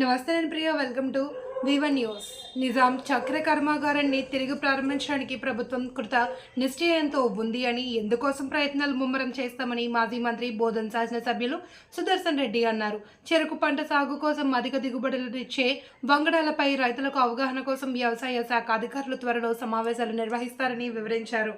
నమస్తే నేను Priya welcome to వివన్ న్యూస్ నిజాం చక్ర కర్మాగారాన్ని తిరిగి ప్రారంభించడానికి ప్రభుత్వం కృత నిశ్చయంతో ఉంది అని ఎందుకోసం ప్రయత్నాలు ముమ్మరం చేస్తామని మాజీ మంత్రి బోధన్ శాసనసభ్యులు సుదర్శన్ రెడ్డి అన్నారు. చెరుకు పంట సాగు కోసం అధిక దిగుబడులు ఇచ్చే వంగడాలపై రైతులకు అవగాహన కోసం వ్యవసాయ శాఖ అధికారులు త్వరలో సమావేశాలు నిర్వహిస్తారని వివరించారు.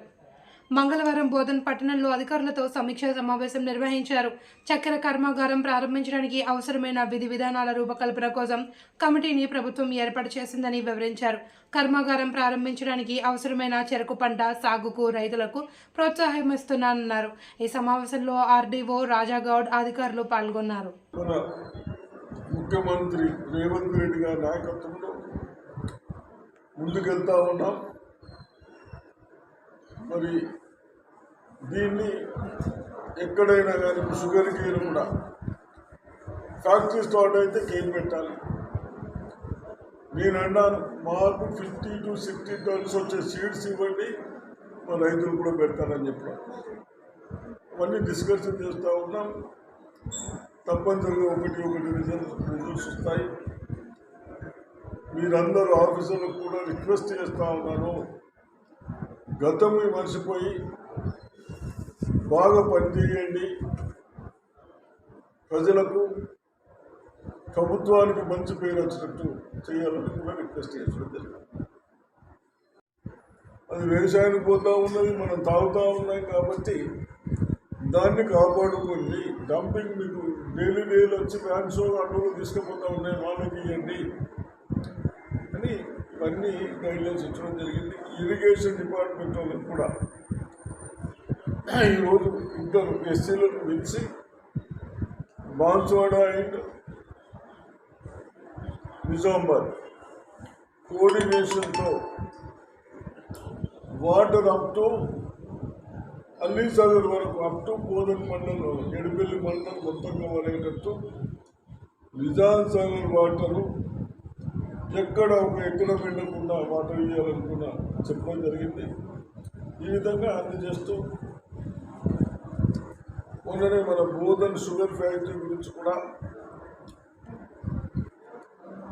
మంగళవారం బోధన్ పట్టణంలో అధికారులతో సమీక్షా సమావేశం నిర్వహించారు. చక్కెర కర్మాగారం ప్రారంభించడానికి అవసరమైన విధి విధానాల రూపకల్పన కోసం కమిటీని ప్రభుత్వం ఏర్పాటు చేసిందని వివరించారు. కర్మాగారం ప్రారంభించడానికి అవసరమైన చెరకు పంట సాగుకు రైతులకు ప్రోత్సాహం ఇస్తున్నానన్నారు ఈ సమావేశంలో ఆర్డీఓ రాజాగౌడ్ అధికారులు పాల్గొన్నారు. ముఖ్యమంత్రి రేవంత్ రెడ్డి గారి నాయకత్వంలో ముందుకెళ్తా ఉన్నాం. మరి దీన్ని ఎక్కడైనా కానీ షుగర్ కేన్ కూడా ఫ్యాక్టరీస్ తోట అయితే కేన్ పెట్టాలి. నేను అన్నాను మాకు ఫిఫ్టీ టు సిక్స్టీ టన్స్ వచ్చే సీడ్స్ ఇవ్వండి మా రైతులు కూడా పెడతారని చెప్పాను అవన్నీ డిస్కషన్ చేస్తూ ఉన్నాం. తప్పనిసరిగా ఒకటి ఒకటి రిజల్ట్ రిజల్ట్స్ వస్తాయి. మీరందరూ ఆఫీసర్లకు కూడా రిక్వెస్ట్ చేస్తూ ఉన్నాను గతం మర్చిపోయి బాగా పనిచేయండి. ప్రజలకు ప్రభుత్వానికి మంచి పేరు వచ్చినట్టు చేయాలని కూడా రిక్వెస్ట్ చేసడం అది వ్యవసాయానికి పోతూ ఉన్నది మనం తాగుతూ ఉన్నాం కాబట్టి దాన్ని కాపాడుకొని డంపింగ్ మీకు డైలీ డైలీ వచ్చి వ్యాన్స్ అడ్డు తీసుకుపోతూ ఉన్నాయి వాళ్ళకి ఇవ్వండి. అని ఇవన్నీ గైడ్లైన్స్ ఇచ్చడం జరిగింది. ఇరిగేషన్ డిపార్ట్మెంట్ వాళ్ళకి కూడా ఈరోజు ఇద్దరు ఎస్సీలను పిలిచి Banswada and Nizamabad కోఆర్డినేషన్తో water up to Ali Sagar వరకు అప్ టు కోదన్ మండలం ఎడిపల్లి మండలం మొత్తంగా వరేటట్టు నిజాం సాగర్ వాటరు ఎక్కడ ఒక ఎక్కడ వెళ్ళకుండా వాటర్ ఇవ్వాలనుకున్నా చెప్పడం జరిగింది. ఈ విధంగా అందజేస్తూ మొన్ననే మన బోధన్ షుగర్ ఫ్యాక్టరీ గురించి కూడా